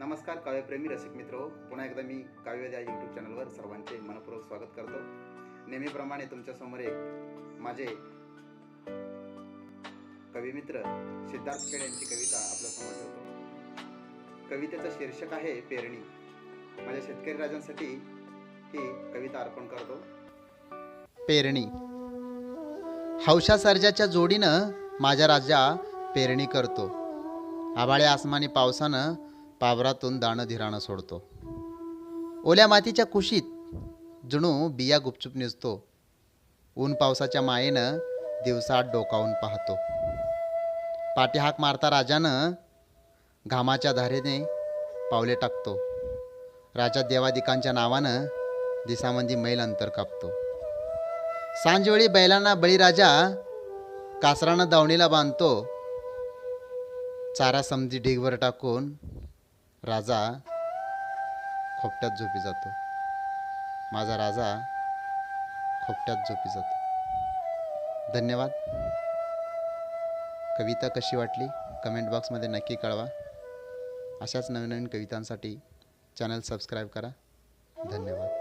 नमस्कार काव्यप्रेमी रसिक मित्र. पुन्हा एकदा मी काव्य या यूट्यूब चॅनलवर सर्वांचे मनपूर्वक स्वागत करतो. नेहमीप्रमाणे तुमच्यासमोर एक माझे कविमित्र सिद्धार्थ खेड यांची कविता आपल्यासमोर ठेवतो. कवितेचं शीर्षक आहे पेरणी. माझ्या शेतकरी राजांसाठी ही कविता अर्पण करतो. पेरणी. हौशा सर्जाच्या जोडीनं माझ्या राजा पेरणी करतो. आभाळे आसमानी पावसानं पावरातून दाणधिराणं सोडतो. ओल्या मातीच्या कुशीत जणू बिया गुपचूप निजतो. ऊन पावसाच्या मायेनं दिवसात डोकावून पाहतो. पाठी हाक मारता राजानं घामाच्या धारेने पावले टाकतो. राजा देवादिकांच्या नावानं दिसामंदी मैल अंतर कापतो. सांजवेळी बैलांना बळीराजा कासरानं दावणीला बांधतो. चारा समजी ढीगवर टाकून राजा खोपट्यात झोपी जातो. माझा राजा खोपट्यात झोपी जातो. धन्यवाद. कविता कशी वाटली? कमेंट बॉक्समध्ये नक्की कळवा. अशाच नवीन नवीन कवितांसाठी चॅनल सबस्क्राईब करा. धन्यवाद.